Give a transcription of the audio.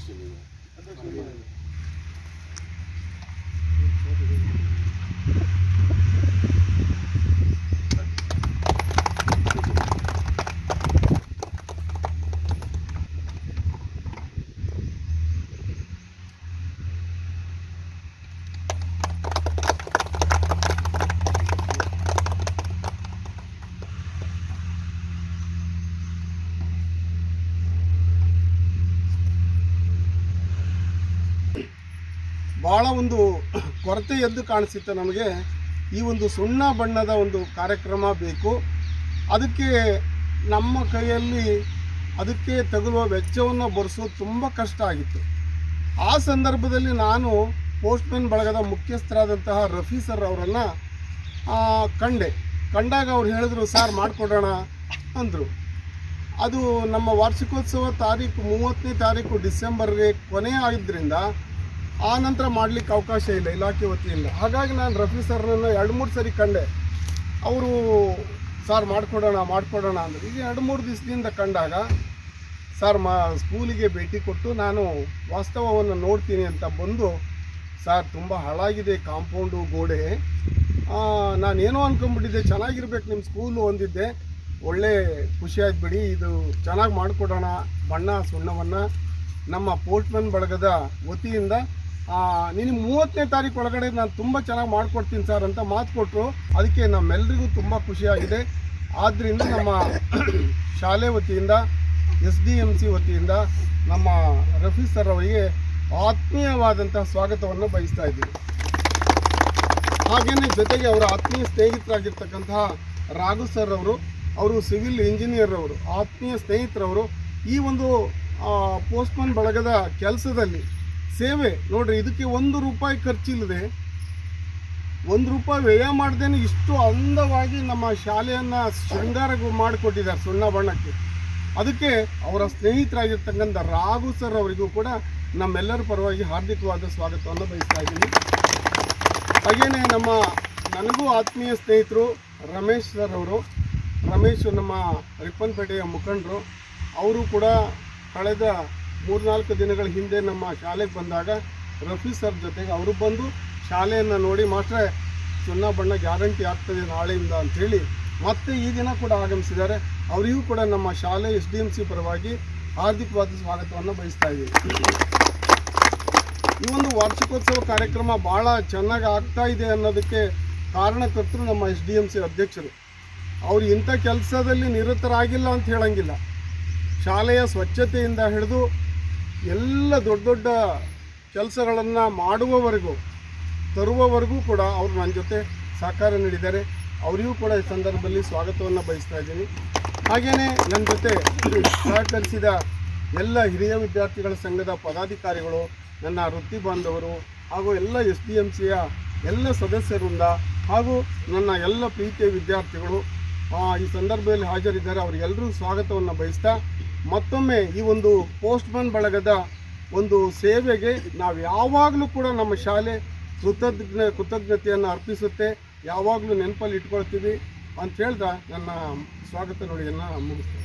是那个，啊。ಭಾಳ ಒಂದು ಕೊರತೆ ಎದ್ದು ಕಾಣಿಸುತ್ತೆ ನಮಗೆ. ಈ ಒಂದು ಸುಣ್ಣ ಬಣ್ಣದ ಒಂದು ಕಾರ್ಯಕ್ರಮ ಬೇಕು. ಅದಕ್ಕೆ ನಮ್ಮ ಕೈಯಲ್ಲಿ ಅದಕ್ಕೆ ತಗುಲುವ ವೆಚ್ಚವನ್ನು ಭರಿಸೋದು ತುಂಬ ಕಷ್ಟ ಆಗಿತ್ತು. ಆ ಸಂದರ್ಭದಲ್ಲಿ ನಾನು ಪೋಸ್ಟ್ಮನ್ ಬಳಗದ ಮುಖ್ಯಸ್ಥರಾದಂತಹ ರಫಿ ಸರ್ ಅವರನ್ನು ಕಂಡೆ. ಕಂಡಾಗ ಅವ್ರು ಹೇಳಿದ್ರು, ಸರ್ ಮಾಡಿಕೊಡೋಣ ಅಂದರು. ಅದು ನಮ್ಮ ವಾರ್ಷಿಕೋತ್ಸವ ತಾರೀಕು ಮೂವತ್ತನೇ ತಾರೀಕು ಡಿಸೆಂಬರ್ಗೆ ಕೊನೆ ಆಗಿದ್ದರಿಂದ ಆ ನಂತರ ಮಾಡಲಿಕ್ಕೆ ಅವಕಾಶ ಇಲ್ಲ, ಇಲಾಖೆ ವತಿಯಿಂದ. ಹಾಗಾಗಿ ನಾನು ರಫಿ ಸರ್ನನ್ನು ಎರಡು ಮೂರು ಸರಿ ಕಂಡೆ. ಅವರು, ಸರ್ ಮಾಡಿಕೊಡೋಣ ಮಾಡಿಕೊಡೋಣ ಅಂದರು. ಈಗ ಎರಡು ಮೂರು ದಿವಸದಿಂದ ಕಂಡಾಗ, ಸರ್ ಮಾ, ಸ್ಕೂಲಿಗೆ ಭೇಟಿ ಕೊಟ್ಟು ನಾನು ವಾಸ್ತವವನ್ನು ನೋಡ್ತೀನಿ ಅಂತ ಬಂದು, ಸರ್ ತುಂಬ ಹಾಳಾಗಿದೆ, ಕಾಂಪೌಂಡು, ಗೋಡೆ. ನಾನೇನೋ ಅಂದ್ಕೊಂಡ್ಬಿಟ್ಟಿದ್ದೆ ಚೆನ್ನಾಗಿರ್ಬೇಕು ನಿಮ್ಮ ಸ್ಕೂಲು ಒಂದಿದ್ದೆ ಒಳ್ಳೆ ಬಿಡಿ, ಇದು ಚೆನ್ನಾಗಿ ಮಾಡಿಕೊಡೋಣ, ಬಣ್ಣ, ಸುಣ್ಣವನ್ನು ನಮ್ಮ ಪೋರ್ಟ್ಮನ್ ಬಳಗದ ವತಿಯಿಂದ ನಿನಗೆ ಮೂವತ್ತನೇ ತಾರೀಕು ಒಳಗಡೆ ನಾನು ತುಂಬ ಚೆನ್ನಾಗಿ ಮಾಡಿಕೊಡ್ತೀನಿ ಸರ್ ಅಂತ ಮಾತು ಕೊಟ್ಟರು ಅದಕ್ಕೆ ನಮ್ಮೆಲ್ಲರಿಗೂ ತುಂಬ ಖುಷಿಯಾಗಿದೆ. ಆದ್ದರಿಂದ ನಮ್ಮ ಶಾಲೆ ವತಿಯಿಂದ, ಎಸ್ ಡಿ ಎಂ ಸಿ ವತಿಯಿಂದ ನಮ್ಮ ರಫಿ ಸರ್ ಅವರಿಗೆ ಆತ್ಮೀಯವಾದಂಥ ಸ್ವಾಗತವನ್ನು ಬಯಸ್ತಾ ಇದ್ದೀವಿ ಹಾಗೆಯೇ ಜೊತೆಗೆ ಅವರ ಆತ್ಮೀಯ ಸ್ನೇಹಿತರಾಗಿರ್ತಕ್ಕಂತಹ ರಾಘು ಸರ್ ಅವರು ಅವರು ಸಿವಿಲ್ ಇಂಜಿನಿಯರ್ ಅವರು, ಆತ್ಮೀಯ ಸ್ನೇಹಿತರವರು ಈ ಒಂದು ಪೋಸ್ಟ್ಮನ್ ಬಳಗದ ಕೆಲಸದಲ್ಲಿ ಸೇವೆ. ನೋಡ್ರಿ, ಇದಕ್ಕೆ ಒಂದು ರೂಪಾಯಿ ಖರ್ಚಿಲ್ಲದೆ, ಒಂದು ರೂಪಾಯಿ ವ್ಯಯ ಮಾಡ್ದೇನೆ ಇಷ್ಟು ಅಂದವಾಗಿ ನಮ್ಮ ಶಾಲೆಯನ್ನು ಶೃಂಗಾರ ಮಾಡಿಕೊಟ್ಟಿದ್ದಾರೆ ಸುಣ್ಣ ಬಣ್ಣಕ್ಕೆ. ಅದಕ್ಕೆ ಅವರ ಸ್ನೇಹಿತರಾಗಿರ್ತಕ್ಕಂಥ ರಾಘು ಸರ್ ಅವರಿಗೂ ಕೂಡ ನಮ್ಮೆಲ್ಲರ ಪರವಾಗಿ ಹಾರ್ದಿಕವಾದ ಸ್ವಾಗತವನ್ನು ಬಯಸ್ತಾ ಇದ್ದೀನಿ. ಹಾಗೆಯೇ ನಮ್ಮ ನನಗೂ ಆತ್ಮೀಯ ಸ್ನೇಹಿತರು ರಮೇಶ್ ಸರ್ ಅವರು, ರಮೇಶ್ ನಮ್ಮ ರಿಪ್ಪನ್ಪೇಟೆಯ ಮುಖಂಡರು, ಅವರು ಕೂಡ ಕಳೆದ ಮೂರ್ನಾಲ್ಕು ದಿನಗಳ ಹಿಂದೆ ನಮ್ಮ ಶಾಲೆಗೆ ಬಂದಾಗ ರಫಿ ಸರ್ ಜೊತೆಗೆ ಅವರು ಬಂದು ಶಾಲೆಯನ್ನು ನೋಡಿ, ಮಾಸ್ಟ್ರೆ, ಸುಣ್ಣ ಬಣ್ಣ ಗ್ಯಾರಂಟಿ ಆಗ್ತದೆ ನಾಳೆಯಿಂದ ಅಂಥೇಳಿ ಮತ್ತೆ ಈ ದಿನ ಕೂಡ ಆಗಮಿಸಿದ್ದಾರೆ. ಅವರಿಗೂ ಕೂಡ ನಮ್ಮ ಶಾಲೆ ಎಸ್ ಡಿ ಎಂ ಸಿ ಪರವಾಗಿ ಹಾರ್ದಿಕವಾದ ಸ್ವಾಗತವನ್ನು ಬಯಸ್ತಾ ಇದ್ದೀವಿ ಈ ಒಂದು ವಾರ್ಷಿಕೋತ್ಸವ ಕಾರ್ಯಕ್ರಮ ಭಾಳ ಚೆನ್ನಾಗಿ ಆಗ್ತಾ ಇದೆ ಅನ್ನೋದಕ್ಕೆ ಕಾರಣಕರ್ತರು ನಮ್ಮ ಎಸ್ ಡಿ ಎಂ ಸಿ ಅಧ್ಯಕ್ಷರು. ಅವರು ಇಂಥ ಕೆಲಸದಲ್ಲಿ ನಿರತರಾಗಿಲ್ಲ ಅಂತ ಹೇಳಂಗಿಲ್ಲ. ಶಾಲೆಯ ಸ್ವಚ್ಛತೆಯಿಂದ ಹಿಡಿದು ಎಲ್ಲ ದೊಡ್ಡ ದೊಡ್ಡ ಕೆಲಸಗಳನ್ನು ಮಾಡುವವರೆಗೂ, ತರುವವರೆಗೂ ಕೂಡ ಅವರು ನನ್ನ ಜೊತೆ ಸಹಕಾರ ನೀಡಿದ್ದಾರೆ. ಅವರಿಗೂ ಕೂಡ ಈ ಸಂದರ್ಭದಲ್ಲಿ ಸ್ವಾಗತವನ್ನು ಬಯಸ್ತಾ ಇದ್ದೀನಿ. ಹಾಗೆಯೇ ನನ್ನ ಜೊತೆ ಸಹಕರಿಸಿದ ಎಲ್ಲ ಹಿರಿಯ ವಿದ್ಯಾರ್ಥಿಗಳ ಸಂಘದ ಪದಾಧಿಕಾರಿಗಳು, ನನ್ನ ವೃತ್ತಿ ಬಾಂಧವರು ಹಾಗೂ ಎಲ್ಲ ಎಸ್ ಡಿ ಎಂ ಸಿಯ ಎಲ್ಲ ಸದಸ್ಯರಿಂದ ಹಾಗೂ ನನ್ನ ಎಲ್ಲ ಪ್ರೀತಿಯ ವಿದ್ಯಾರ್ಥಿಗಳು ಈ ಸಂದರ್ಭದಲ್ಲಿ ಹಾಜರಿದ್ದಾರೆ. ಅವರಿಗೆಲ್ಲರೂ ಸ್ವಾಗತವನ್ನು ಬಯಸ್ತಾ ಮತ್ತೊಮ್ಮೆ ಈ ಒಂದು ಪೋಸ್ಟ್ಮನ್ ಬಳಗದ ಒಂದು ಸೇವೆಗೆ ನಾವು ಯಾವಾಗಲೂ ಕೂಡ ನಮ್ಮ ಶಾಲೆ ಕೃತಜ್ಞ, ಕೃತಜ್ಞತೆಯನ್ನು ಅರ್ಪಿಸುತ್ತೆ. ಯಾವಾಗಲೂ ನೆನಪಲ್ಲಿ ಇಟ್ಕೊಳ್ತೀವಿ. ಅಂತ ಹೇಳ್ದ ನನ್ನ ಸ್ವಾಗತ ನುಡಿಯನ್ನು ಮುಗಿಸ್ತೇನೆ.